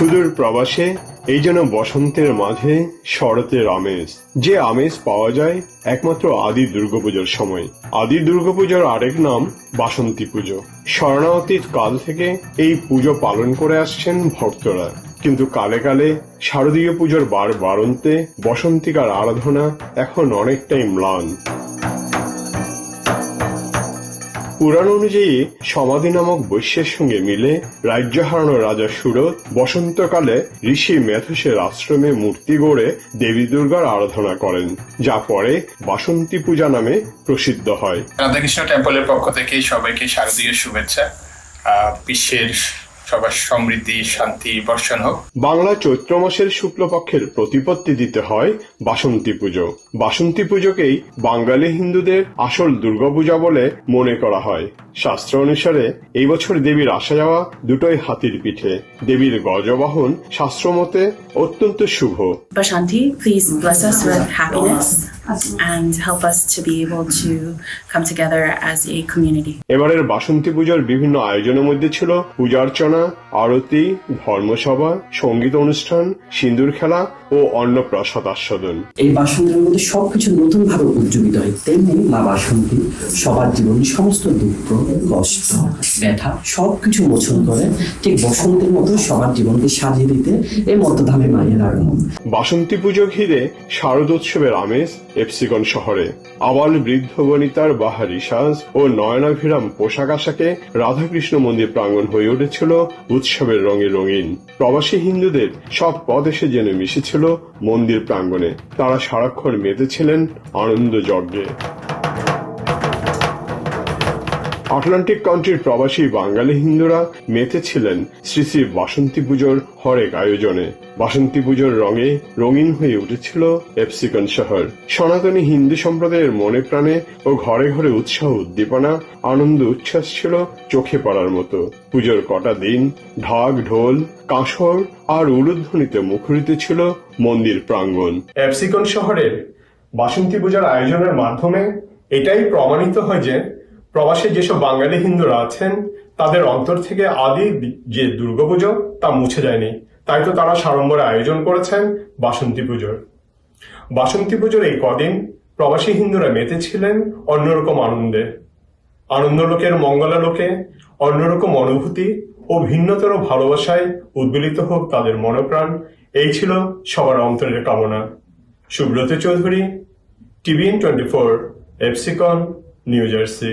সুদূর প্রবাসে, এই যেন বসন্তের মাঝে শরতের আমেজ। যে আমেজ পাওয়া যায় একমাত্র আদি দুর্গাপুজোর সময়। আদি দুর্গাপুজোর আরেক নাম বাসন্তী পুজো। স্বর্ণাতীত কাল থেকে এই পুজো পালন করে আসছেন ভক্তরা। কিন্তু কালে কালে শারদীয় পুজোর বার বারন্তে বসন্তিকার আরাধনা এখন অনেকটাই ম্লান। পুরাণ অনুযায়ী সমাধি নামক বৈশ্যের সঙ্গে মিলে রাজ্য হারানো রাজা সুরত বসন্তকালে ঋষি মেথসের আশ্রমে মূর্তি গড়ে দেবী দুর্গার আরাধনা করেন, যা পরে বাসন্তী পূজা নামে প্রসিদ্ধ হয়। রাধাকৃষ্ণ টেম্পলের পক্ষ থেকে সবাইকে শারদীয় শুভেচ্ছা। বিশ্বের সবার সমৃদ্ধি, শান্তি, বর্ষণ হোক। বাংলা চৈত্র মাসের শুক্লপক্ষের প্রতিপত্তি দিতে হয় বাসন্তী পুজো। বাসন্তী পুজোকেই বাঙালি হিন্দুদের আসল দুর্গাপূজা বলে মনে করা হয়। শাস্ত্র অনুসারে এই বছর দেবীর আসা যাওয়া দুটোই হাতির পিঠে। দেবীর গজবাহন শাস্ত্র মতে অত্যন্ত শুভ। Bashanti, please bless us with happiness and help us to be able to come together as a community. এবারের বাসন্তী পুজোর বিভিন্ন আয়োজনের মধ্যে ছিল পূজার্চনা আরতি ধর্মসভা সংগীত অনুষ্ঠান সিন্দুর খেলা ও অন্নপ্রাসাদ আস্বাদন। এই বাসন্তের মধ্যে সবকিছু নতুন ভাবে উজ্জীবিত হয়। তেমনি মা বাসন্তী সবার জীবনে সমস্ত দুঃখ কষ্ট ব্যথা সবকিছু মোচন করে ঠিক বসন্তের মতো সবার জীবনকে সাজিয়ে দিতে এই মধ্যধামে মায়ের আগমন। বাসন্তী পুজো ঘিরে শারদোৎসবের আমেজ এপসিগন শহরে। আবাল বৃদ্ধ বনিতার বাহারি সাজ ও নয়নাভিরাম পোশাক আশাকে রাধাকৃষ্ণ মন্দির প্রাঙ্গণ হয়ে উঠেছিল উৎসবের রঙে রঙিন। প্রবাসী হিন্দুদের সব পদ এসে যেন মিশেছিল মন্দির প্রাঙ্গণে। তারা সারাক্ষণ মেতেছিলেন আনন্দ যজ্ঞে। আটলান্টিক কান্ট্রির প্রবাসী বাঙালি হিন্দুরা মেতেছিলেন শ্রী শ্রী বাসন্তী পুজোর হরেক আয়োজনে। বাসন্তী পুজোর রঙে রঙিন হয়ে উঠেছিল এপসিকন শহর। সনাতনী হিন্দু সম্প্রদায়ের মনে প্রাণে ও ঘরে ঘরে উৎসাহ, উদ্দীপনা, আনন্দ, উচ্ছ্বাস ছিল চোখে পড়ার মতো। পুজোর কটা দিন ঢাক, ঢোল, কাঁসর আর উলুধ্বনিতে মুখরিত ছিল মন্দির প্রাঙ্গণ। এপসিকন শহরের বাসন্তী পূজার আয়োজনের মাধ্যমে এটাই প্রমাণিত হয় যে প্রবাসে যেসব বাঙালি হিন্দুরা আছেন, তাদের অন্তর থেকে আদি যে দুর্গাপুজো, তা মুছে যায়নি। তাই তো তারা সাড়ম্বরে আয়োজন করেছেন বাসন্তী পুজোর। বাসন্তী পুজোর এই কদিন প্রবাসী হিন্দুরা মেতেছিলেন অন্যরকম আনন্দে। আনন্দলোকের মঙ্গলালোকে অন্যরকম অনুভূতি ও ভিন্নতর ভালোবাসায় উদ্বেলিত হোক তাদের মনপ্রাণ, এই ছিল সবার অন্তরের কামনা। Subrata Chowdhury TVN twenty four এফসিকন New jersey.